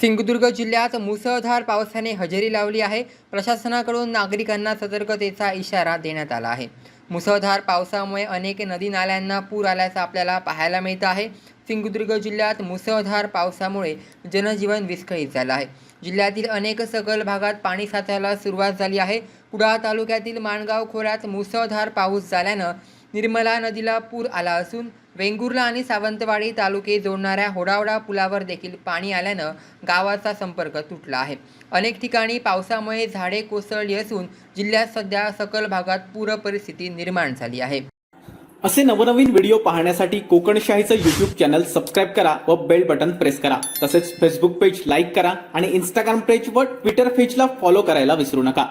सिंधुदुर्ग जिल्ह्यात मुसळधार पावसाने हजेरी लावली आहे. प्रशासनाकडून नागरिकांना सतर्कतेचा इशारा देण्यात आला आहे. मुसळधार पावसामुळे अनेक नदी नाल्यांना पूर आल्याचं आपल्याला पाहायला मिळतं आहे. सिंधुदुर्ग जिल्ह्यात मुसळधार पावसामुळे जनजीवन विस्कळीत झालं आहे. जिल्ह्यातील अनेक सखल भागात पाणी साचायला सुरुवात झाली आहे. कुडाळ तालुक्यातील माणगाव खोऱ्यात मुसळधार पाऊस झाल्यानं निर्मला नदीला पूर आला असून वेंगुर्ला आणि सावंतवाडी तालुके जोडणाऱ्या होडावडा पुलावर देखील पाणी आल्यानं गावाचा संपर्क तुटला आहे. अनेक ठिकाणी पावसामुळे झाडे कोसळली असून जिल्ह्यात सध्या सकल भागात पूर परिस्थिती निर्माण झाली आहे. असे नवनवीन व्हिडिओ पाहण्यासाठी कोकणशाहीचं यूट्यूब चॅनल सबस्क्राईब करा व बेल बटन प्रेस करा. तसेच फेसबुक पेज लाईक करा आणि इंस्टाग्राम पेज व ट्विटर पेजला फॉलो करायला विसरू नका.